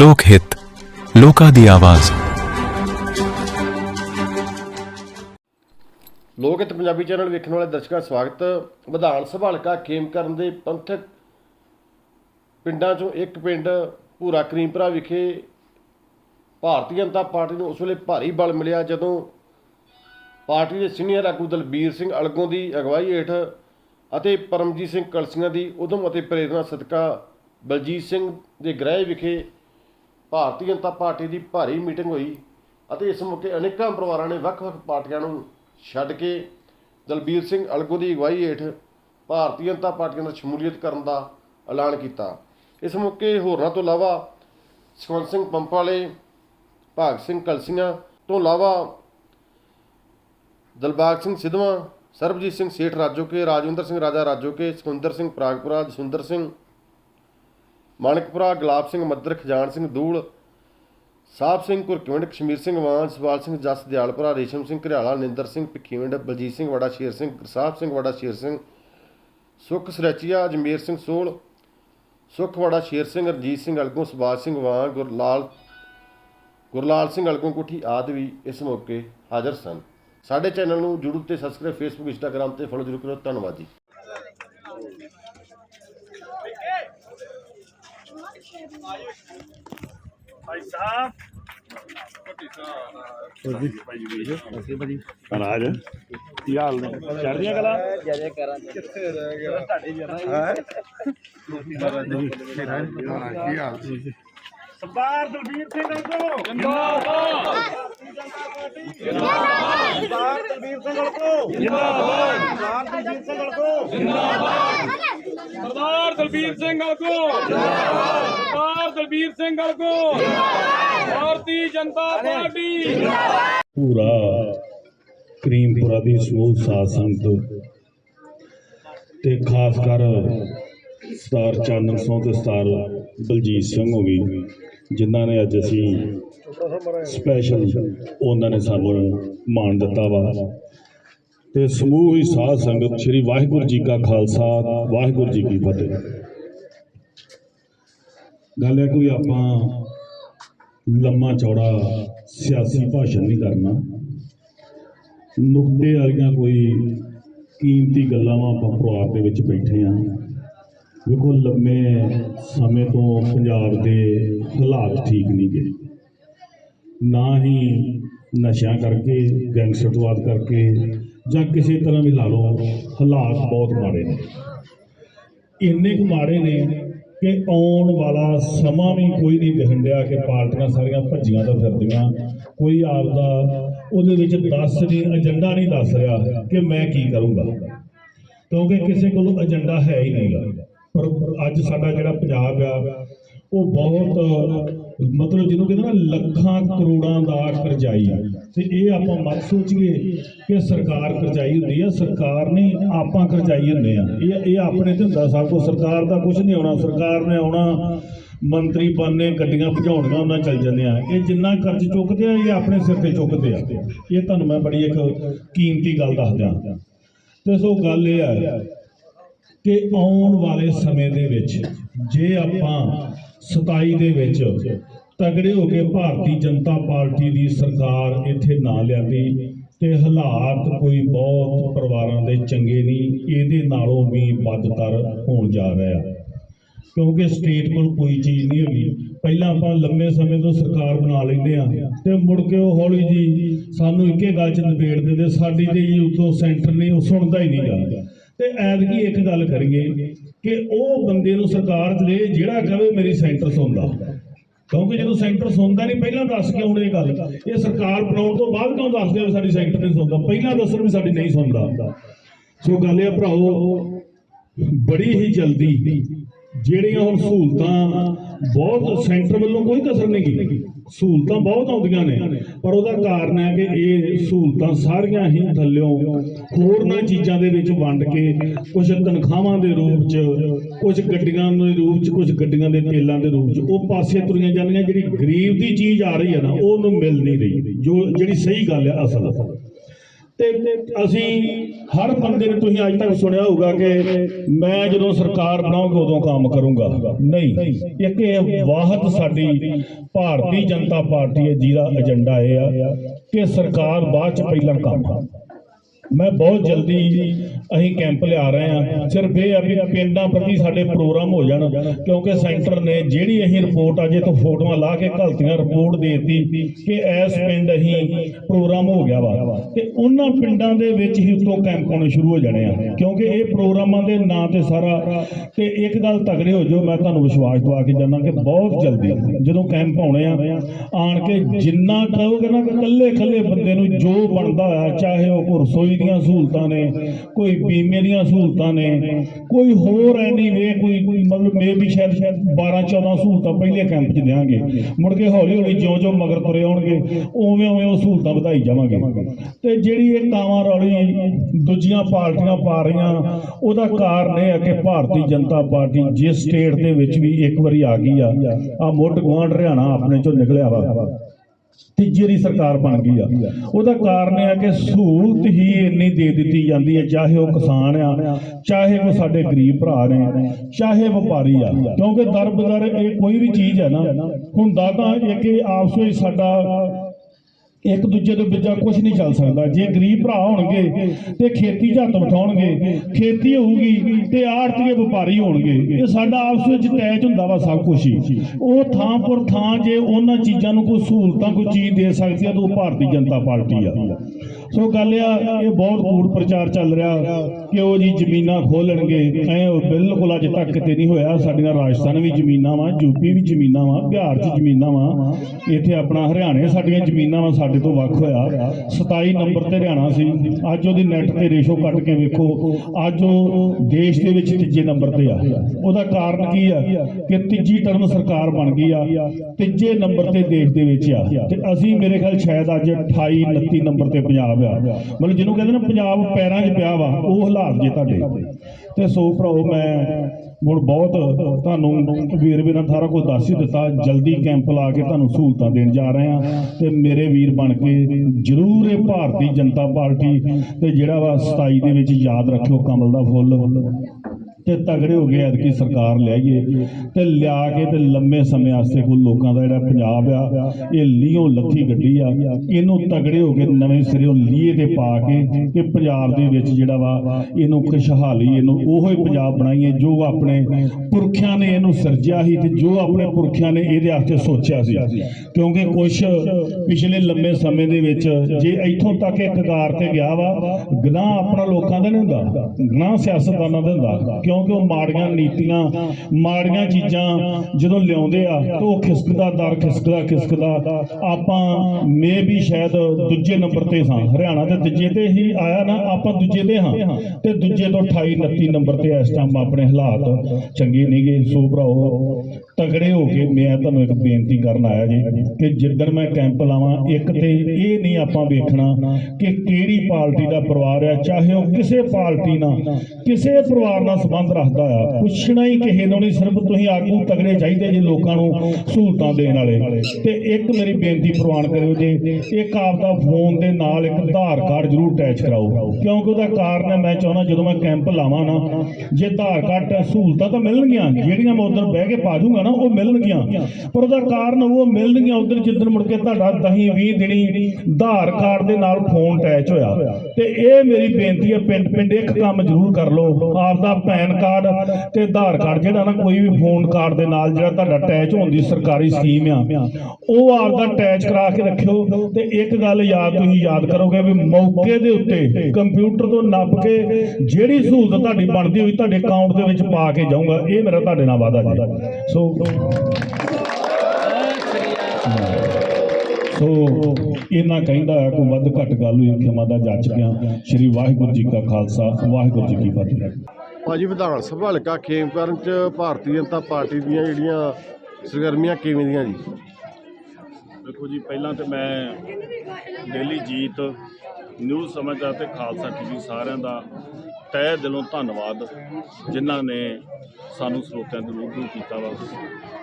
ਲੋਕ ਹਿੱਤ, ਲੋਕਾਂ ਦੀ ਆਵਾਜ਼। ਲੋਕ ਹਿੱਤ ਪੰਜਾਬੀ ਚੈਨਲ ਵੇਖਣ ਵਾਲੇ ਦਰਸ਼ਕਾਂ ਦਾ ਸਵਾਗਤ। ਵਿਧਾਨ ਸਭਾ ਹਲਕਾ ਖੇਮਕਰਨ ਦੇ ਪੰਥਕ ਪਿੰਡਾਂ ਚੋਂ ਇੱਕ ਪਿੰਡ ਭੂਰਾ ਕਰੀਮਪਰਾ ਵਿਖੇ ਭਾਰਤੀ ਜਨਤਾ ਪਾਰਟੀ ਨੂੰ ਉਸ ਵੇਲੇ ਭਾਰੀ ਬਲ ਮਿਲਿਆ ਜਦੋਂ ਪਾਰਟੀ ਦੇ ਸੀਨੀਅਰ ਆਗੂ ਦਲਬੀਰ ਸਿੰਘ ਅਲਗੋਂ ਦੀ ਅਗਵਾਈ ਹੇਠ ਅਤੇ ਪਰਮਜੀਤ ਸਿੰਘ ਕਲਸੀਆਂ ਦੀ ਉਦਮ ਅਤੇ ਪ੍ਰੇਰਣਾ ਸਦਕਾ ਬਲਜੀਤ ਸਿੰਘ ਦੇ ਗ੍ਰਹਿ ਵਿਖੇ ਭਾਰਤੀ ਜਨਤਾ ਪਾਰਟੀ ਦੀ ਭਾਰੀ ਮੀਟਿੰਗ ਹੋਈ ਅਤੇ ਇਸ ਮੌਕੇ ਅਨੇਕਾਂ ਪਰਿਵਾਰਾਂ ਨੇ ਵੱਖ-ਵੱਖ ਪਾਰਟੀਆਂ ਨੂੰ ਛੱਡ ਕੇ ਦਲਬੀਰ ਸਿੰਘ ਅਲਗੋ ਦੀ ਅਗਵਾਈ ਹੇਠ ਭਾਰਤੀ ਜਨਤਾ ਪਾਰਟੀ ਨਾਲ ਸ਼ਮੂਲੀਅਤ ਕਰਨ ਦਾ ਐਲਾਨ ਕੀਤਾ। ਇਸ ਮੌਕੇ ਹੋਰਾਂ ਤੋਂ ਇਲਾਵਾ ਸੁਖਵੰਤ ਸਿੰਘ ਪੰਪ ਵਾਲੇ ਭਾਗ ਸਿੰਘ ਕਲਸੀਆਂ ਤੋਂ ਇਲਾਵਾ ਦਲਬਾਗ ਸਿੰਘ ਸਿੱਧਵਾਂ, ਸਰਬਜੀਤ ਸਿੰਘ ਸੇਠ ਰਾਜੋਕੇ, ਰਾਜਵਿੰਦਰ ਸਿੰਘ ਰਾਜਾ ਰਾਜੋਕੇ ਸੁਖਿੰਦਰ ਸਿੰਘ ਪ੍ਰਾਗਪੁਰਾ, ਜਸਵਿੰਦਰ ਸਿੰਘ ਮਾਨਕਪੁਰਾ ਗੁਲਾਬ ਸਿੰਘ, ਮੱਦਰ ਖਜਾਨ ਸਿੰਘ, ਦੂਲ, ਸਾਹਿਬ ਸਿੰਘ ਕੁਰਕਵਿੰਡ ਕਸ਼ਮੀਰ ਸਿੰਘ ਵਾਂ ਸਵਾਲ ਸਿੰਘ, ਜਸ ਦਿਆਲਪੁਰਾ, ਰੇਸ਼ਮ ਸਿੰਘ, ਘਰਿਆਲਾ, ਨਿੰਦਰ ਸਿੰਘ, ਭਿੱਖੀਵਿੰਡ, ਬਲਜੀਤ ਸਿੰਘ ਵੜਾ ਸ਼ੇਰ ਸਿੰਘ, ਗੁਰਸਾਹਿਬ ਸਿੰਘ ਵੜਾ ਸ਼ੇਰ ਸਿੰਘ, ਸੁਖ ਸਰਚੀਆ, ਅਜਮੇਰ ਸਿੰਘ, ਸੋਲ, ਸੁਖ ਵੜਾ ਸ਼ੇਰ ਸਿੰਘ ਰਜੀਤ ਸਿੰਘ, ਅਲਗੋਂ ਸੁਭਾਸ਼ ਸਿੰਘ ਵਾਂ ਗੁਰਲਾਲ ਗੁਰਲਾਲ ਸਿੰਘ, ਅਲਗੋਂ ਕੋਠੀ ਆਦਿ ਵੀ ਇਸ ਮੌਕੇ ਹਾਜ਼ਰ ਸਨ। ਸਾਡੇ ਚੈਨਲ ਨੂੰ YouTube ਤੇ ਸਬਸਕ੍ਰਾਈਬ ਫੇਸਬੁੱਕ Instagram ਤੇ ਫੋਲੋ ਜ਼ਰੂਰ ਕਰੋ ਧੰਨਵਾਦ ਜੀ। ਭਾਈ ਸਾਹਿਬ। ਮਹਾਰਾਜ ਕੀ ਹਾਲ ਨੇ? ਚੜ੍ਹਦੀਆਂ ਕਲਾ? ਸਰਦਾਰ ਦਲਬੀਰ ਸਿੰਘ ਅਲਕੋ ਜਿੰਦਾਬਾਦ। ਸਰਦਾਰ ਦਲਬੀਰ ਸਿੰਘ ਅਲਕੋ ਜਿੰਦਾਬਾਦ। ਸਰਦਾਰ ਦਲਬੀਰ ਸਿੰਘ ਅਲਕੋ ਸਰਦਾਰ ਦਲਬੀਰ ਸਿੰਘ ਅਲਗੋ ਸਰਦਾਰ ਦਲਬੀਰ ਸਿੰਘ ਅਲਗੋ ਭਾਰਤੀ ਜਨਤਾ ਪਾਰਟੀ। ਪੂਰਾ ਕਰੀਮਪੁਰਾ ਦੀ ਸਮੂਹ ਸਾਧ ਸੰਗਤ। ਤੇ ਖਾਸ ਕਰ ਸਤਾਰ ਚਾਨਣ ਸਿੰਘ ਤੇ ਸਤਾਰ ਬਲਜੀਤ ਸਿੰਘ ਹੋ ਗਈ ਜਿਨ੍ਹਾਂ ਨੇ ਅੱਜ ਅਸੀਂ ਸਪੈਸ਼ਲ ਉਹਨਾਂ ਨੇ ਸਾਨੂੰ ਮਾਣ ਦਿੱਤਾ ਵਾ। ਤੇ ਸਮੂਹ ਹੀ ਸਾਧ ਸੰਗਤ ਸ੍ਰੀ ਵਾਹਿਗੁਰੂ ਜੀ ਕਾ ਖਾਲਸਾ, ਵਾਹਿਗੁਰੂ ਜੀ ਕੀ ਫਤਿਹ। ਗੱਲ ਹੈ ਕੋਈ ਆਪਾਂ ਲੰਮਾ ਚੌੜਾ ਸਿਆਸੀ ਭਾਸ਼ਣ ਨਹੀਂ ਕਰਨਾ। ਨੁਕਤੇ ਵਾਲੀਆਂ ਕੋਈ ਕੀਮਤੀ ਗੱਲਾਂ ਵਾਂ ਆਪਾਂ ਪਰਿਵਾਰ ਦੇ ਵਿੱਚ ਬੈਠੇ ਆ। ਵੇਖੋ ਲੰਮੇ ਸਮੇਂ ਤੋਂ ਪੰਜਾਬ ਦੇ ਹਾਲਾਤ ਠੀਕ ਨਹੀਂ ਗਏ। ਨਾ ਹੀ ਨਸ਼ਿਆਂ ਕਰਕੇ, ਗੈਂਗਸਟਰਵਾਦ ਕਰਕੇ ਜਾਂ ਕਿਸੇ ਤਰ੍ਹਾਂ ਵੀ ਲਾ ਲਓ, ਹਾਲਾਤ ਬਹੁਤ ਮਾੜੇ ਨੇ। ਇੰਨੇ ਕੁ ਮਾੜੇ ਨੇ ਕਿ ਆਉਣ ਵਾਲਾ ਸਮਾਂ ਵੀ ਕੋਈ ਨਹੀਂ ਦਿਖਣ ਕਿ ਪਾਰਟੀਆਂ ਸਾਰੀਆਂ ਭੱਜੀਆਂ ਤਾਂ ਫਿਰਦੀਆਂ। ਕੋਈ ਆਪਦਾ ਉਹਦੇ ਵਿੱਚ ਦੱਸ ਨਹੀਂ ਏਜੰਡਾ ਨਹੀਂ ਦੱਸ ਰਿਹਾ ਕਿ ਮੈਂ ਕੀ ਕਰੂੰਗਾ। ਕਿਉਂਕਿ ਕਿਸੇ ਕੋਲ ਏਜੰਡਾ ਹੈ ਹੀ ਨਹੀਂਗਾ ਪਰ ਅੱਜ ਸਾਡਾ ਜਿਹੜਾ ਪੰਜਾਬ ਆ, ਉਹ ਬਹੁਤ, ਮਤਲਬ ਜਿਹਨੂੰ ਕਹਿੰਦੇ ਨਾ ਲੱਖਾਂ ਕਰੋੜਾਂ ਦਾ ਕਰਜ਼ਾਈ ਆ। ਤੇ ਇਹ ਆਪਾਂ ਮਤ ਸੋਚੀਏ ਕਿ ਸਰਕਾਰ ਕਰਜ਼ਾਈ ਹੁੰਦੀ ਆ, ਸਰਕਾਰ ਨਹੀਂ, ਆਪਾਂ ਕਰਜ਼ਾਈ ਹੁੰਦੇ ਆ। ਇਹ ਇਹ ਆਪਣੇ ਤੇ ਹੁੰਦਾ ਸਭ ਕੁਛ, ਸਰਕਾਰ ਦਾ ਕੁਝ ਨਹੀਂ ਆਉਣਾ ਸਰਕਾਰ ਨੇ ਆਉਣਾ, ਮੰਤਰੀ ਬਣਨੇ, ਗੱਡੀਆਂ ਭਜਾਉਣੀਆਂ, ਉਹਨਾਂ ਚੱਲ ਜਾਂਦੇ ਆ। ਇਹ ਜਿੰਨਾ ਕਰਜ਼ ਚੁੱਕਦੇ ਆ, ਇਹ ਆਪਣੇ ਸਿਰ ਤੇ ਚੁੱਕਦੇ ਆ। ਇਹ ਤੁਹਾਨੂੰ ਮੈਂ ਬੜੀ ਇੱਕ ਕੀਮਤੀ ਗੱਲ ਦੱਸ ਦਿਆਂ। ਤੇ ਸੋ ਗੱਲ ਇਹ ਹੈ ਕਿ ਆਉਣ ਵਾਲੇ ਸਮੇਂ ਦੇ ਵਿੱਚ, ਜੇ ਆਪਾਂ 27 ਦੇ ਵਿੱਚ ਤਗੜੇ ਹੋ ਕੇ ਭਾਰਤੀ ਜਨਤਾ ਪਾਰਟੀ ਦੀ ਸਰਕਾਰ ਇੱਥੇ ਨਾ ਲਿਆਂਦੀ ਤੇ ਹਾਲਾਤ ਕੋਈ ਬਹੁਤ ਪਰਿਵਾਰਾਂ ਦੇ ਚੰਗੇ ਨਹੀਂ, ਇਹਦੇ ਨਾਲੋਂ ਵੀ ਬਦਤਰ ਹੋਣ ਜਾ ਰਿਹਾ। ਕਿਉਂਕਿ ਸਟੇਟ ਕੋਲ ਕੋਈ ਚੀਜ਼ ਨਹੀਂ ਹੁੰਦੀ ਪਹਿਲਾਂ ਆਪਾਂ ਲੰਮੇ ਸਮੇਂ ਤੋਂ ਸਰਕਾਰ ਬਣਾ ਲੈਂਦੇ ਆ ਤੇ ਮੁੜ ਕੇ ਉਹ ਹੌਲੀ ਜੀ ਸਾਨੂੰ ਇੱਕੇ ਗੱਲ 'ਚ ਨਿਬੇੜ ਦਿੰਦੇ, ਸਾਡੀ ਤੇ ਜੀ ਉਤੋਂ ਸੈਂਟਰ ਨਹੀਂ, ਉਹ ਸੁਣਦਾ ਹੀ ਨਹੀਂ ਗਾ। ਤੇ ਐਤਕੀ ਇੱਕ ਗੱਲ ਕਰੀਏ ਕਿ ਉਹ ਬੰਦੇ ਨੂੰ ਸਰਕਾਰ 'ਚ ਲੈ ਜਿਹੜਾ ਕਹੇ ਮੇਰੀ ਸੈਂਟਰ ਸੁਣਦਾ। ਕਿਉਂਕਿ ਜਦੋਂ ਸੈਂਟਰ ਸੁਣਦਾ ਨਹੀਂ, ਪਹਿਲਾਂ ਦੱਸ ਕੇ ਆਉਣੇ ਇਹ ਗੱਲ। ਇਹ ਸਰਕਾਰ ਬਣਾਉਣ ਤੋਂ ਬਾਅਦ ਕਿਉਂ ਦੱਸਦੇ ਵੀ ਸਾਡੀ ਸੈਂਟਰ ਨਹੀਂ ਸੁਣਦਾ? ਪਹਿਲਾਂ ਦੱਸਣ ਵੀ ਸਾਡੀ ਨਹੀਂ ਸੁਣਦਾ। ਸੋ ਗੱਲ ਇਹ ਆ ਭਰਾਓ ਬੜੀ ਹੀ ਜਲਦੀ ਜਿਹੜੀਆਂ ਹੁਣ ਸਹੂਲਤਾਂ ਬਹੁਤ ਸੈਂਟਰ ਵੱਲੋਂ ਕੋਈ ਕਸਰ ਨਹੀਂ ਕੀਤੀ। ਸਹੂਲਤਾਂ ਬਹੁਤ ਆਉਂਦੀਆਂ ਨੇ, ਪਰ ਉਹਦਾ ਕਾਰਨ ਹੈ ਕਿ ਇਹ ਸਹੂਲਤਾਂ ਸਾਰੀਆਂ ਹੀ ਥੱਲਿਓਂ ਹੋਰਨਾਂ ਚੀਜ਼ਾਂ ਦੇ ਵਿੱਚ ਵੰਡ ਕੇ ਕੁਝ ਤਨਖਾਹਾਂ ਦੇ ਰੂਪ 'ਚ, ਕੁਝ ਗੱਡੀਆਂ ਦੇ ਰੂਪ 'ਚ, ਕੁਝ ਗੱਡੀਆਂ ਦੇ ਤੇਲਾਂ ਦੇ ਰੂਪ 'ਚ, ਉਹ ਪਾਸੇ ਤੁਰੀਆਂ ਜਾਂਦੀਆਂ। ਜਿਹੜੀ ਗਰੀਬ ਦੀ ਚੀਜ਼ ਆ ਰਹੀ ਹੈ ਨਾ, ਉਹਨੂੰ ਮਿਲ ਨਹੀਂ ਰਹੀ। ਜੋ, ਜਿਹੜੀ ਸਹੀ ਗੱਲ ਹੈ ਅਸਲ। ਤੇ ਅਸੀਂ ਹਰ ਬੰਦੇ ਨੇ ਤੁਸੀਂ ਅੱਜ ਤੱਕ ਸੁਣਿਆ ਹੋਊਗਾ ਕਿ ਮੈਂ ਜਦੋਂ ਸਰਕਾਰ ਬਣਾਉਂਗਾ ਉਦੋਂ ਕੰਮ ਕਰੂੰਗਾ। ਨਹੀਂ, ਇੱਕ ਇਹ ਵਾਹਤ ਸਾਡੀ ਭਾਰਤੀ ਜਨਤਾ ਪਾਰਟੀ ਹੈ, ਜਿਹਦਾ ਏਜੰਡਾ ਇਹ ਆ ਕਿ ਸਰਕਾਰ ਬਾਅਦ ਚ ਪਹਿਲਾਂ ਕੰਮ ਮੈਂ ਬਹੁਤ ਜਲਦੀ ਅਸੀਂ ਕੈਂਪ ਲਿਆ ਰਹੇ ਹਾਂ। ਸਿਰਫ ਇਹ ਆ ਵੀ ਪਿੰਡਾਂ ਪ੍ਰਤੀ ਸਾਡੇ ਪ੍ਰੋਗਰਾਮ ਹੋ ਜਾਣ, ਕਿਉਂਕਿ ਸੈਂਟਰ ਨੇ ਜਿਹੜੀ ਅਸੀਂ ਰਿਪੋਰਟ ਅਜੇ ਤੋਂ ਫੋਟੋਆਂ ਲਾ ਕੇ ਘਲਤੀਆਂ ਰਿਪੋਰਟ ਦੇਤੀ ਕਿ ਇਸ ਪਿੰਡ ਅਸੀਂ ਪ੍ਰੋਗਰਾਮ ਹੋ ਗਿਆ ਵਾ। ਤੇ ਉਹਨਾਂ ਪਿੰਡਾਂ ਦੇ ਵਿੱਚ ਹੀ ਉਤੋਂ ਕੈਂਪ ਹੋਣੇ ਸ਼ੁਰੂ ਹੋ ਜਾਣੇ ਆ, ਕਿਉਂਕਿ ਇਹ ਪ੍ਰੋਗਰਾਮਾਂ ਦੇ ਨਾਂ ਤੇ ਸਾਰਾ ਤੇ ਇੱਕ ਗੱਲ ਤਗੜੇ ਹੋ ਜਾਓ, ਮੈਂ ਤੁਹਾਨੂੰ ਵਿਸ਼ਵਾਸ ਦਵਾ ਕੇ ਜਾਣਾ ਕਿ ਬਹੁਤ ਜਲਦੀ ਜਦੋਂ ਕੈਂਪ ਆਉਣੇ ਆ, ਆਣ ਕੇ ਜਿੰਨਾ ਕਹੋਗੇ ਨਾ ਇਕੱਲੇ ਇਕੱਲੇ ਬੰਦੇ ਨੂੰ ਜੋ ਬਣਦਾ ਹੋਇਆ, ਚਾਹੇ ਉਹ ਕੋਈ ਰਸੋਈ ਦੀਆਂ ਸਹੂਲਤਾਂ ਨੇ, ਕੋਈ ਬੀਮੇ ਦੀਆਂ ਸਹੂਲਤਾਂ ਨੇ, ਕੋਈ ਹੋਰ ਐਨੀ ਵੇ, ਕੋਈ ਕੋਈ ਮਤਲਬ ਮੇ ਵੀ ਸ਼ਾਇਦ ਸ਼ਾਇਦ 12 14 ਸਹੂਲਤਾਂ ਪਹਿਲੇ ਕੈਂਪ 'ਚ ਦੇਵਾਂਗੇ ਮੁੜ ਕੇ ਹੌਲੀ ਹੌਲੀ ਜਿਉਂ ਜਿਉਂ ਮਗਰ ਤੁਰੇ ਆਉਣਗੇ, ਉਵੇਂ ਉਵੇਂ ਉਹ ਸਹੂਲਤਾਂ ਵਧਾਈ ਜਾਵਾਂਗੇ। ਤੇ ਜਿਹੜੀ ਇਹ ਕਾਵਾਂ ਰੌਲੀ ਦੂਜੀਆਂ ਪਾਰਟੀਆਂ ਪਾ ਰਹੀਆਂ, ਉਹਦਾ ਕਾਰਨ ਇਹ ਹੈ ਕਿ ਭਾਰਤੀ ਜਨਤਾ ਪਾਰਟੀ ਜਿਸ ਸਟੇਟ ਦੇ ਵਿੱਚ ਵੀ ਇੱਕ ਵਾਰੀ ਆ ਗਈ ਆ ਆ ਮੁੱਢ ਗੁਆਂਢ ਹਰਿਆਣਾ ਆਪਣੇ ਚੋਂ ਨਿਕਲਿਆ ਵਾ। ਤੀਜੇ ਦੀ ਸਰਕਾਰ ਬਣ ਗਈ ਆ। ਉਹਦਾ ਕਾਰਨ ਇਹ ਆ ਕਿ ਸਹੂਲਤ ਹੀ ਇੰਨੀ ਦੇ ਦਿੱਤੀ ਜਾਂਦੀ ਹੈ, ਚਾਹੇ ਉਹ ਕਿਸਾਨ ਆ, ਚਾਹੇ ਉਹ ਸਾਡੇ ਗਰੀਬ ਭਰਾ ਨੇ, ਚਾਹੇ ਵਪਾਰੀ ਆ। ਕਿਉਂਕਿ ਦਰ ਬਦਰ ਇਹ ਕੋਈ ਵੀ ਚੀਜ਼ ਹੈ ਨਾ, ਹੁੰਦਾ ਤਾਂ ਇੱਕ ਇਹ ਆਪਸ ਵਿੱਚ ਸਾਡਾ ਇੱਕ ਦੂਜੇ ਤੋਂ ਬਿਜਾ ਕੁਝ ਨਹੀਂ ਚੱਲ ਸਕਦਾ। ਜੇ ਗਰੀਬ ਭਰਾ ਹੋਣਗੇ ਤੇ ਖੇਤੀ 'ਚ ਹੱਥ ਬਿਠਾਉਣਗੇ, ਖੇਤੀ ਹੋਊਗੀ ਤੇ ਆੜਤੀਏ ਵਪਾਰੀ ਹੋਣਗੇ। ਇਹ ਸਾਡਾ ਆਪਸ ਵਿੱਚ ਤੈਅ ਹੁੰਦਾ ਵਾ ਸਭ ਕੁਝ ਹੀ। ਉਹ ਥਾਂ ਪਰ ਥਾਂ ਜੇ ਉਹਨਾਂ ਚੀਜ਼ਾਂ ਨੂੰ ਕੋਈ ਸਹੂਲਤਾਂ, ਕੋਈ ਚੀਜ਼ ਦੇ ਸਕਦੀ ਆ ਤਾਂ ਉਹ ਭਾਰਤੀ ਜਨਤਾ ਪਾਰਟੀ ਆ। ਸੋ ਗੱਲ ਆ, ਇਹ ਬਹੁਤ ਕੂੜ ਪ੍ਰਚਾਰ ਚੱਲ ਰਿਹਾ ਕਿ ਉਹ ਜੀ ਜ਼ਮੀਨਾਂ ਖੋਲਣਗੇ। ਐ ਉਹ ਬਿਲਕੁਲ ਅਜੇ ਤੱਕ ਕਿਤੇ ਨਹੀਂ ਹੋਇਆ। ਸਾਡੀਆਂ ਰਾਜਸਥਾਨ ਵੀ ਜ਼ਮੀਨਾਂ ਵਾ ਯੂਪੀ ਵੀ ਜ਼ਮੀਨਾਂ ਵਾ, ਬਿਹਾਰ 'ਚ ਜ਼ਮੀਨਾਂ ਵਾ। ਇੱਥੇ ਆਪਣਾ ਹਰਿਆਣੇ ਸਾਡੀਆਂ ਜ਼ਮੀਨਾਂ ਵਾ, ਸਾਡੇ ਤੋਂ ਵੱਖ ਹੋਇਆ। 27 ਨੰਬਰ ਤੇ ਹਰਿਆਣਾ ਸੀ। ਅੱਜ ਉਹਦੀ ਨੈਟ ਤੇ ਰੇਸ਼ੋ ਕੱਟ ਕੇ ਵੇਖੋ। ਅੱਜ ਉਹ ਦੇਸ਼ ਦੇ ਵਿੱਚ ਤੀਜੇ ਨੰਬਰ ਤੇ ਆ। ਉਹਦਾ ਕਾਰਨ ਕੀ ਆ? ਕਿ ਤੀਜੀ ਟਰਮ ਸਰਕਾਰ ਬਣ ਗਈ ਆ। ਤੀਜੇ ਨੰਬਰ ਤੇ ਦੇਸ਼ ਦੇ ਵਿੱਚ ਆ। ਤੇ ਅਸੀਂ ਮੇਰੇ ਖਿਆਲ ਸ਼ਾਇਦ ਅੱਜ 28 29 ਨੰਬਰ ਤੇ ਪੰਜਾਬ ਪੰਜਾਬ ਆ ਮਤਲਬ ਜਿਹਨੂੰ ਕਹਿੰਦੇ ਨਾ ਪੰਜਾਬ ਪੈਰਾਂ 'ਚ ਪਿਆ ਵਾ, ਉਹ ਹਾਲਾਤ ਜੇ ਤੁਹਾਡੇ। ਤੇ ਸੋ ਭਰਾਓ ਮੈਂ ਹੁਣ ਬਹੁਤ ਤੁਹਾਨੂੰ ਵੀਰ ਵੀਰਾਂ ਸਾਰਾ ਕੁਝ ਦੱਸ ਹੀ ਦਿੱਤਾ। ਜਲਦੀ ਕੈਂਪ ਲਾ ਕੇ ਤੁਹਾਨੂੰ ਸਹੂਲਤਾਂ ਦੇਣ ਜਾ ਰਹੇ ਆ ਤੇ ਮੇਰੇ ਵੀਰ ਬਣ ਕੇ ਜਰੂਰ ਇਹ ਭਾਰਤੀ ਜਨਤਾ ਪਾਰਟੀ ਤੇ ਜਿਹੜਾ ਵਾ 27 ਦੇ ਵਿੱਚ ਯਾਦ ਰੱਖਿਓ, ਕਮਲ ਦਾ ਫੁੱਲ। ਤੇ ਤਗੜੇ ਹੋ ਗਏ ਐਤਕੀ ਸਰਕਾਰ ਲੈ ਗਏ ਤੇ ਲਿਆ ਕੇ ਤੇ ਲੰਮੇ ਸਮੇਂ ਵਾਸਤੇ ਕੋਈ ਲੋਕਾਂ ਦਾ ਜਿਹੜਾ ਪੰਜਾਬ ਆ, ਇਹ ਲੀਓ ਲੱਥੀ ਗੱਡੀ ਆ, ਇਹਨੂੰ ਤਗੜੇ ਹੋ ਕੇ ਨਵੇਂ ਸਿਰਿਓਂ ਲੀਏ ਤੇ ਪਾ ਕੇ ਕਿ ਪੰਜਾਬ ਦੇ ਵਿੱਚ ਜਿਹੜਾ ਵਾ, ਇਹਨੂੰ ਖੁਸ਼ਹਾਲੀ, ਇਹਨੂੰ ਉਹੋ ਹੀ ਪੰਜਾਬ ਬਣਾਈਏ ਜੋ ਆਪਣੇ ਪੁਰਖਿਆਂ ਨੇ ਇਹਨੂੰ ਸਿਰਜਿਆ ਸੀ ਤੇ ਜੋ ਆਪਣੇ ਪੁਰਖਿਆਂ ਨੇ ਇਹਦੇ ਵਾਸਤੇ ਸੋਚਿਆ ਸੀ। ਕਿਉਂਕਿ ਕੁਝ ਪਿਛਲੇ ਲੰਮੇ ਸਮੇਂ ਦੇ ਵਿੱਚ ਜੇ ਇੱਥੋਂ ਤੱਕ ਇਹ ਕਗਾਰ ਤੇ ਗਿਆ ਵਾ, ਗੁਨਾਹ ਆਪਣਾ ਲੋਕਾਂ ਦਾ ਨਹੀਂ ਹੁੰਦਾ, ਗੁਨਾਹ ਸਿਆਸਤਦਾਨਾਂ ਦਾ ਹੁੰਦਾ। ਕਿਉਂਕਿ ਉਹ ਮਾੜੀਆਂ ਨੀਤੀਆਂ, ਮਾੜੀਆਂ ਚੀਜ਼ਾਂ ਜਦੋਂ ਲਿਆਉਂਦੇ ਆ ਤਾਂ ਉਹ ਖਿਸਕਦਾ ਦਰ ਖਿਸਕਦਾ ਖਿਸਕਦਾ। ਆਪਾਂ ਮੇ ਵੀ ਸ਼ਾਇਦ ਦੂਜੇ ਨੰਬਰ ਤੇ ਸਾਂ, ਹਰਿਆਣਾ ਦੇ ਦੂਜੇ ਤੇ ਹੀ ਆਇਆ ਨਾ, ਆਪਾਂ ਦੂਜੇ ਤੇ ਹਾਂ। ਤੇ ਦੂਜੇ ਤੋਂ 28 29 ਨੰਬਰ ਤੇ ਇਸ ਟਾਈਮ ਆਪਣੇ ਹਾਲਾਤ। ਚੰਗੇ ਨਹੀਂਗੇ ਸੋ ਭਰਾਓ ਤਗੜੇ ਹੋ ਕੇ ਮੈਂ ਤੁਹਾਨੂੰ ਇੱਕ ਬੇਨਤੀ ਕਰਨ ਆਇਆ ਜੀ ਕਿ ਜਿੱਦਣ ਮੈਂ ਕੈਂਪ ਲਾਵਾਂ, ਇੱਕ ਤੇ ਇਹ ਨਹੀਂ ਆਪਾਂ ਵੇਖਣਾ ਕਿ ਕਿਹੜੀ ਪਾਰਟੀ ਦਾ ਪਰਿਵਾਰ ਆ, ਚਾਹੇ ਉਹ ਕਿਸੇ ਪਾਰਟੀ ਨਾਲ, ਕਿਸੇ ਪਰਿਵਾਰ ਨਾਲ ਸੰਬੰਧ ਰੱਖਦਾ ਆ, ਪੁੱਛਣਾ ਹੀ ਕਿਸੇ ਨੂੰ ਨਹੀਂ, ਸਿਰਫ ਤੁਸੀਂ ਆਗੂ ਤਗੜੇ ਚਾਹੀਦੇ ਜੇ ਲੋਕਾਂ ਨੂੰ ਸਹੂਲਤਾਂ ਦੇਣ ਵਾਲੇ। ਤੇ ਇੱਕ ਮੇਰੀ ਬੇਨਤੀ ਪ੍ਰਵਾਨ ਕਰਿਓ ਜੇ, ਇੱਕ ਆਪਦਾ ਫੋਨ ਦੇ ਨਾਲ ਇੱਕ ਆਧਾਰ ਕਾਰਡ ਜ਼ਰੂਰ ਅਟੈਚ ਕਰਾਓ। ਕਿਉਂਕਿ ਉਹਦਾ ਕਾਰਨ ਹੈ ਮੈਂ ਚਾਹੁੰਦਾ ਜਦੋਂ ਮੈਂ ਕੈਂਪ ਲਾਵਾਂ ਨਾ, ਜੇ ਆਧਾਰ ਕਾਰਡ ਸਹੂਲਤਾਂ ਤਾਂ ਮਿਲਣਗੀਆਂ, ਜਿਹੜੀਆਂ ਮੈਂ ਉਧਰ ਬਹਿ ਕੇ ਪਾ ਦੂੰਗਾ ਨਾ ਉਹ ਮਿਲਣਗੀਆਂ। ਪਰ ਉਹਦਾ ਕਾਰਨ ਉਹ ਮਿਲਣਗੀਆਂ ਉਧਰ ਜਿੱਦਣ ਮੁੜ ਕੇ ਤੁਹਾਡਾ ਦਹੀਂ 20 ਦਿਨੀ ਆਧਾਰ ਕਾਰਡ ਦੇ ਨਾਲ ਫੋਨ ਅਟੈਚ ਹੋਇਆ। ਤੇ ਇਹ ਮੇਰੀ ਬੇਨਤੀ ਹੈ, ਪਿੰਡ ਪਿੰਡ ਇੱਕ ਕੰਮ ਜ਼ਰੂਰ ਕਰ ਲਓ। ਆਪਦਾ ਪੈਨ ਕਾਰਡ ਤੇ ਆਧਾਰ ਕਾਰਡ ਜਿਹੜਾ ਨਾ ਕੋਈ ਵੀ ਫੋਨ ਕਾਰਡ ਦੇ ਨਾਲ ਜਿਹੜਾ ਤੁਹਾਡਾ ਅਟੈਚ ਹੋਣ ਦੀ ਸਰਕਾਰੀ ਸਕੀਮ ਆ, ਉਹ ਆਪਦਾ ਅਟੈਚ ਕਰਾ ਕੇ ਰੱਖਿਓ। ਤੇ ਇੱਕ ਗੱਲ ਯਾਦ ਤੁਸੀਂ ਯਾਦ ਕਰੋਗੇ ਵੀ ਮੌਕੇ ਦੇ ਉੱਤੇ ਕੰਪਿਊਟਰ ਤੋਂ ਨੱਪ ਕੇ ਜਿਹੜੀ ਸਹੂਲਤ ਤੁਹਾਡੀ ਬਣਦੀ ਹੋਈ ਤੁਹਾਡੇ ਅਕਾਊਂਟ ਦੇ ਵਿੱਚ ਪਾ ਕੇ ਜਾਊਂਗਾ। ਇਹ ਮੇਰਾ ਤੁਹਾਡੇ ਨਾਲ ਵਾਅਦਾ ਜੀ। ਸੋ ਸੋ ਇਹਨਾਂ ਕਹਿੰਦਾ ਹੈ ਕੋਈ ਵੱਧ ਘੱਟ ਗੱਲ ਹੋਈ ਖਿਮਾ ਦਾ ਜੱਜ ਗਿਆ ਸ੍ਰੀ ਵਾਹਿਗੁਰੂ ਜੀ ਕਾ ਖਾਲਸਾ ਵਾਹਿਗੁਰੂ ਜੀ ਕੀ ਫਤਿਹ। ਭਾਜੀ ਵਿਧਾਨ ਸਭਾ ਹਲਕਾ ਖੇਮਕਰਨ ਚ ਭਾਰਤੀ ਜਨਤਾ ਪਾਰਟੀ ਦੀਆਂ ਜਿਹੜੀਆਂ ਸਰਗਰਮੀਆਂ ਕਿਵੇਂ ਦੀਆਂ ਜੀ? ਦੇਖੋ ਜੀ ਪਹਿਲਾਂ ਤੇ ਮੈਂ ਡੇਲੀ ਜੀਤ ਨਿਊਜ਼ ਸਮਾਚਾਰ ਤੇ ਖਾਲਸਾ ਟੀਵੀ ਸਾਰਿਆਂ ਦਾ ਤਹਿ ਦਿਲੋਂ ਧੰਨਵਾਦ ਜਿਨ੍ਹਾਂ ਨੇ ਸਾਨੂੰ ਸਰੋਤਿਆਂ ਦੇ ਰੂਬਰੂ ਕੀਤਾ ਵਾ।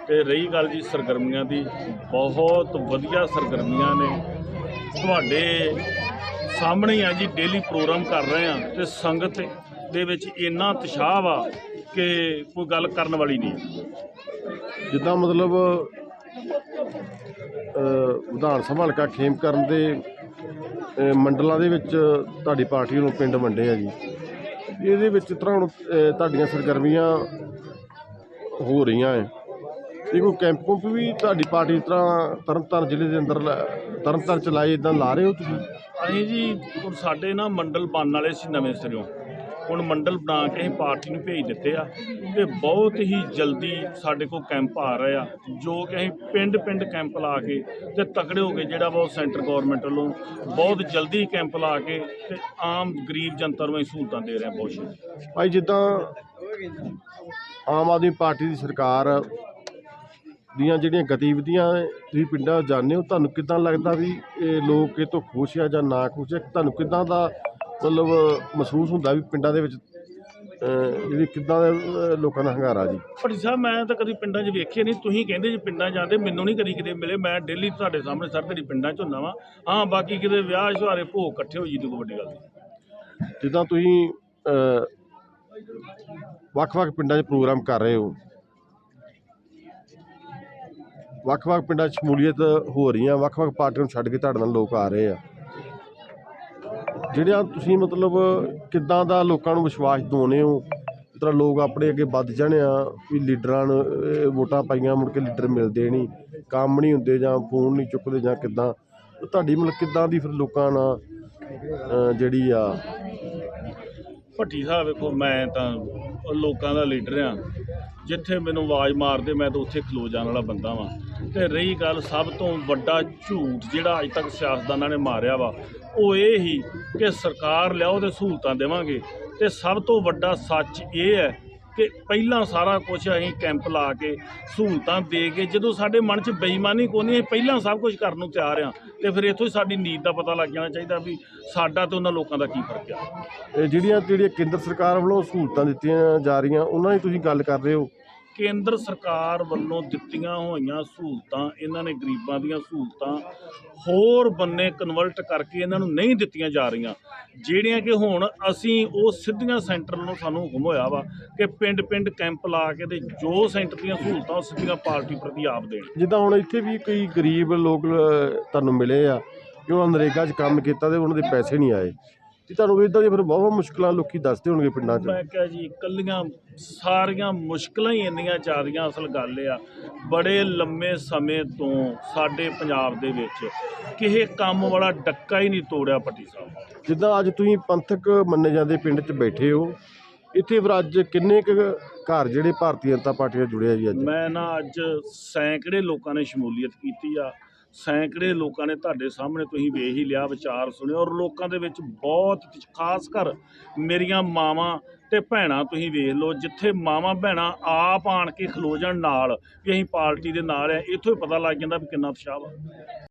ਤੇ ਰਹੀ ਗੱਲ ਜੀ ਸਰਗਰਮੀਆਂ ਦੀ, ਬਹੁਤ ਵਧੀਆ ਸਰਗਰਮੀਆਂ ਨੇ। ਤੁਹਾਡੇ ਸਾਹਮਣੇ ਆ ਜੀ ਡੇਲੀ ਪ੍ਰੋਗਰਾਮ ਕਰ ਰਹੇ ਆ ਤੇ ਸੰਗਤ ਦੇ ਵਿੱਚ ਇੰਨਾ ਉਤਸ਼ਾਹ ਵਾ ਕਿ ਕੋਈ ਗੱਲ ਕਰਨ ਵਾਲੀ ਨਹੀਂ ਜਿੱਦਾਂ ਮਤਲਬ ਵਿਧਾਨ ਸਭਾ ਹਲਕਾ ਖੇਮ ਕਰਨ ਦੇ ਮੰਡਲਾਂ ਦੇ ਵਿੱਚ ਤੁਹਾਡੀ ਪਾਰਟੀ ਨੂੰ ਪਿੰਡ ਵੰਡੇ ਆ ਜੀ। ਇਹਦੇ ਵਿੱਚ ਤਰ੍ਹਾਂ ਹੁਣ ਅ, ਤੁਹਾਡੀਆਂ ਸਰਗਰਮੀਆਂ ਹੋ ਰਹੀਆਂ ਹੈ ਇਹ ਕੋਈ ਕੈਂਪ ਕੁੰਪ ਵੀ ਤੁਹਾਡੀ ਪਾਰਟੀ ਇਸ ਤਰ੍ਹਾਂ ਤਰਨਤਾਰਨ ਜ਼ਿਲ੍ਹੇ ਦੇ ਅੰਦਰ ਲਾ- ਤਰਨਤਾਰਨ ਚ ਲਾਏ ਇਦਾਂ ਲਾ ਰਹੇ ਹੋ ਤੁਸੀਂ? ਅਸੀਂ ਜੀ ਹੁਣ ਸਾਡੇ ਨਾ ਮੰਡਲ ਬਣਨ ਵਾਲੇ ਸੀ ਨਵੇਂ ਸਿਰਿਓਂ। ਹੁਣ ਮੰਡਲ ਬਣਾ ਕੇ ਅਸੀਂ ਪਾਰਟੀ ਨੂੰ ਭੇਜ ਦਿੱਤੇ ਆ ਤੇ ਬਹੁਤ ਹੀ ਜਲਦੀ ਸਾਡੇ ਕੋਲ ਕੈਂਪ ਆ ਰਹੇ ਆ, ਜੋ ਕਿ ਅਸੀਂ ਪਿੰਡ ਪਿੰਡ ਕੈਂਪ ਲਾ ਕੇ ਤੇ ਤਕੜੇ ਹੋ ਕੇ ਜਿਹੜਾ ਵਾ ਉਹ ਸੈਂਟਰ ਗਵਰਨਮੈਂਟ ਵੱਲੋਂ ਬਹੁਤ ਜਲਦੀ ਕੈਂਪ ਲਾ ਕੇ ਤੇ ਆਮ ਗਰੀਬ ਜਨਤਾ ਨੂੰ ਅਸੀਂ ਸਹੂਲਤਾਂ ਦੇ ਰਹੇ ਹਾਂ ਬਹੁਤ ਛੇਤੀ। ਭਾਈ, ਜਿੱਦਾਂ ਆਮ ਆਦਮੀ ਪਾਰਟੀ ਦੀ ਸਰਕਾਰ ਦੀਆਂ ਜਿਹੜੀਆਂ ਗਤੀਵਿਧੀਆਂ ਤੁਸੀਂ ਪਿੰਡਾਂ ਜਾਂਦੇ ਹੋ, ਤੁਹਾਨੂੰ ਕਿੱਦਾਂ ਲੱਗਦਾ ਵੀ ਇਹ ਲੋਕ ਇਹ ਤੋਂ ਖੁਸ਼ ਆ ਜਾਂ ਨਾ ਖੁਸ਼ ਆ? ਤੁਹਾਨੂੰ ਕਿੱਦਾਂ ਦਾ ਮਤਲਬ ਮਹਿਸੂਸ ਹੁੰਦਾ ਵੀ ਪਿੰਡਾਂ ਦੇ ਵਿੱਚ ਜਿਹੜੀ ਕਿੱਦਾਂ ਦਾ ਲੋਕਾਂ ਦਾ ਹੰਗਾਰਾ ਜੀ। ਭੱਟੀ ਸਾਹਿਬ ਮੈਂ ਤਾਂ ਕਦੀ ਪਿੰਡਾਂ 'ਚ ਵੇਖੇ ਨਹੀਂ। ਤੁਸੀਂ ਕਹਿੰਦੇ ਜੀ ਪਿੰਡਾਂ ਜਾਂਦੇ ਮੈਨੂੰ ਨਹੀਂ ਕਦੀ ਕਿਤੇ ਮਿਲੇ। ਮੈਂ ਡੇਲੀ ਤੁਹਾਡੇ ਸਾਹਮਣੇ ਸਰ ਤੇਰੀ ਪਿੰਡਾਂ 'ਚ ਹੁੰਦਾ ਵਾਂ। ਹਾਂ ਬਾਕੀ ਕਿਤੇ ਵਿਆਹ ਸ਼ੁਹਾਰੇ ਭੋਗ ਇਕੱਠੇ ਹੋ ਜੀ ਕੋਈ ਵੱਡੀ ਗੱਲ ਨਹੀਂ ਜਿੱਦਾਂ ਤੁਸੀਂ ਵੱਖ-ਵੱਖ ਪਿੰਡਾਂ 'ਚ ਪ੍ਰੋਗਰਾਮ ਕਰ ਰਹੇ ਹੋ। ਵੱਖ-ਵੱਖ ਪਿੰਡਾਂ 'ਚ ਸ਼ਮੂਲੀਅਤ ਹੋ ਰਹੀਆਂ। ਵੱਖ-ਵੱਖ ਪਾਰਟੀਆਂ ਨੂੰ ਛੱਡ ਕੇ ਤੁਹਾਡੇ ਨਾਲ ਲੋਕ ਆ ਰਹੇ ਆ। ਜਿਹੜਿਆਂ ਤੁਸੀਂ ਮਤਲਬ ਕਿੱਦਾਂ ਦਾ ਲੋਕਾਂ ਨੂੰ ਵਿਸ਼ਵਾਸ ਦਿਵਾਉਂਦੇ ਹੋ ਇਸ ਤਰ੍ਹਾਂ ਲੋਕ ਆਪਣੇ ਅੱਗੇ ਵੱਧ ਜਾਣੇ ਆ ਵੀ ਲੀਡਰਾਂ ਨੂੰ ਵੋਟਾਂ ਪਾਈਆਂ ਮੁੜ ਕੇ ਲੀਡਰ ਮਿਲਦੇ ਨਹੀਂ, ਕੰਮ ਨਹੀਂ ਹੁੰਦੇ ਜਾਂ ਫੋਨ ਨਹੀਂ ਚੁੱਕਦੇ ਜਾਂ ਕਿੱਦਾਂ ਤੁਹਾਡੀ ਮਤਲਬ ਕਿੱਦਾਂ ਦੀ ਫਿਰ ਲੋਕਾਂ ਨਾਲ ਜਿਹੜੀ ਆ? ਭੱਟੀ ਸਾਹਿਬ ਵੇਖੋ ਮੈਂ ਤਾਂ ਲੋਕਾਂ ਦਾ ਲੀਡਰ ਆ ਜਿੱਥੇ ਮੈਨੂੰ ਆਵਾਜ਼ ਮਾਰਦੇ ਮੈਂ ਤਾਂ ਉੱਥੇ ਖਲੋ ਜਾਣ ਵਾਲਾ ਬੰਦਾ ਵਾਂ। ਤੇ ਰਹੀ ਗੱਲ ਸਭ ਤੋਂ ਵੱਡਾ ਝੂਠ ਜਿਹੜਾ ਅੱਜ ਤੱਕ ਸਿਆਸਤਦਾਨਾਂ ਨੇ ਮਾਰਿਆ ਵਾ, ਉਹ ਇਹ ਹੀ ਕਿ ਸਰਕਾਰ ਲਿਆਓ ਤੇ ਸਹੂਲਤਾਂ ਦੇਵਾਂਗੇ। ਤੇ ਸਭ ਤੋਂ ਵੱਡਾ ਸੱਚ ਇਹ ਹੈ ਕਿ ਪਹਿਲਾਂ ਸਾਰਾ ਕੁਝ ਅਸੀਂ ਕੈਂਪ ਲਾ ਕੇ ਸਹੂਲਤਾਂ ਦੇ ਕੇ ਜਦੋਂ ਸਾਡੇ ਮਨ 'ਚ ਬੇਈਮਾਨੀ ਕੋਈ ਨਹੀਂ ਪਹਿਲਾਂ ਸਭ ਕੁਝ ਕਰਨ ਨੂੰ ਤਿਆਰ ਆ ਤੇ ਫਿਰ ਇੱਥੋਂ ਹੀ ਸਾਡੀ ਨੀਤ ਦਾ ਪਤਾ ਲੱਗ ਜਾਣਾ ਚਾਹੀਦਾ ਵੀ ਸਾਡਾ ਤੇ ਉਹਨਾਂ ਲੋਕਾਂ ਦਾ ਕੀ ਫ਼ਰਕ ਆ। ਇਹ ਜਿਹੜੀਆਂ ਜਿਹੜੀਆਂ ਕੇਂਦਰ ਸਰਕਾਰ ਵੱਲੋਂ ਸਹੂਲਤਾਂ ਦਿੱਤੀਆਂ ਜਾ ਰਹੀਆਂ, ਉਹਨਾਂ ਦੀ ਤੁਸੀਂ ਗੱਲ ਕਰ ਰਹੇ ਹੋ। ਕੇਂਦਰ ਸਰਕਾਰ ਵੱਲੋਂ ਦਿੱਤੀਆਂ ਹੋਈਆਂ ਸਹੂਲਤਾਂ, ਇਹਨਾਂ ਨੇ ਗਰੀਬਾਂ ਦੀਆਂ ਸਹੂਲਤਾਂ ਹੋਰ ਬੰਨੇ ਕਨਵਰਟ ਕਰਕੇ ਇਹਨਾਂ ਨੂੰ ਨਹੀਂ ਦਿੱਤੀਆਂ ਜਾ ਰਹੀਆਂ। ਜਿਹੜੀਆਂ ਕਿ ਹੁਣ ਅਸੀਂ ਉਹ ਸਿੱਧੀਆਂ ਸੈਂਟਰ ਨੂੰ ਸਾਨੂੰ ਹੁਕਮ ਹੋਇਆ ਵਾ ਕਿ ਪਿੰਡ ਪਿੰਡ ਕੈਂਪ ਲਾ ਕੇ ਤੇ ਜੋ ਸੈਂਟਰ ਦੀਆਂ ਸਹੂਲਤਾਂ ਉਹ ਸਿੱਧੀਆਂ ਪਾਰਟੀ ਪ੍ਰਤੀ ਆਪ ਦੇਣ। ਜਿੱਦਾਂ ਹੁਣ ਇੱਥੇ ਵੀ ਕਈ ਗਰੀਬ ਲੋਕ ਤੁਹਾਨੂੰ ਮਿਲੇ ਆ ਕਿ ਉਹ ਨਰੇਗਾ 'ਚ ਕੰਮ ਕੀਤਾ ਤੇ ਉਹਨਾਂ ਦੇ ਪੈਸੇ ਨਹੀਂ ਆਏ। ਤੇ ਤੁਹਾਨੂੰ ਇਦਾਂ ਦੀ ਫਿਰ ਬਹੁਤ ਮੁਸ਼ਕਲਾਂ ਲੋਕੀ ਦੱਸਦੇ ਹੋਣਗੇ ਪਿੰਡਾਂ 'ਚ। ਮੈਂ ਕਿਹਾ ਜੀ ਇਕੱਲੀਆਂ ਸਾਰੀਆਂ ਮੁਸ਼ਕਲਾਂ ਹੀ ਇੰਨੀਆਂ ਜ਼ਿਆਦੀਆਂ ਅਸਲ ਗੱਲ ਇਹ ਆ। ਬੜੇ ਲੰਮੇ ਸਮੇਂ ਤੋਂ ਸਾਡੇ ਪੰਜਾਬ ਦੇ ਵਿੱਚ ਕਿਸੇ ਕੰਮ ਵਾਲਾ ਡੱਕਾ ਹੀ ਨਹੀਂ ਤੋੜਿਆ ਪੱਟੀ ਸਾਹਿਬ। ਜਿੱਦਾਂ ਅੱਜ ਤੁਸੀਂ ਪੰਥਕ ਮੰਨੇ ਜਾਂਦੇ ਪਿੰਡ 'ਚ ਬੈਠੇ ਹੋ ਇੱਥੇ ਫਿਰ ਅੱਜ ਕਿੰਨੇ ਕੁ ਘਰ ਜਿਹੜੇ ਭਾਰਤੀ ਜਨਤਾ ਪਾਰਟੀ ਨਾਲ ਜੁੜੇ ਆ ਜੀ ਅੱਜ? ਮੈਂ ਨਾ ਅੱਜ ਸੈਂਕੜੇ ਲੋਕਾਂ ਨੇ ਸ਼ਮੂਲੀਅਤ ਕੀਤੀ ਆ। ਸੈਂਕੜੇ ਲੋਕਾਂ ਨੇ ਤੁਹਾਡੇ ਸਾਹਮਣੇ ਤੁਸੀਂ ਵੇਖ ਹੀ ਲਿਆ, ਵਿਚਾਰ ਸੁਣਿਆ ਔਰ ਲੋਕਾਂ ਦੇ ਵਿੱਚ ਬਹੁਤ ਖਾਸ ਕਰ ਮੇਰੀਆਂ ਮਾਵਾਂ ਤੇ ਭੈਣਾਂ ਤੁਸੀਂ ਵੇਖ ਲਓ, ਜਿੱਥੇ ਮਾਵਾਂ ਭੈਣਾਂ ਆਪ ਆਣ ਕੇ ਖਲੋ ਜਾਣ ਨਾਲ ਵੀ ਅਸੀਂ ਪਾਰਟੀ ਦੇ ਨਾਲ ਆ, ਇੱਥੋਂ ਹੀ ਪਤਾ ਲੱਗ ਜਾਂਦਾ ਵੀ ਕਿੰਨਾ ਉਤਸ਼ਾਹ ਵਾ।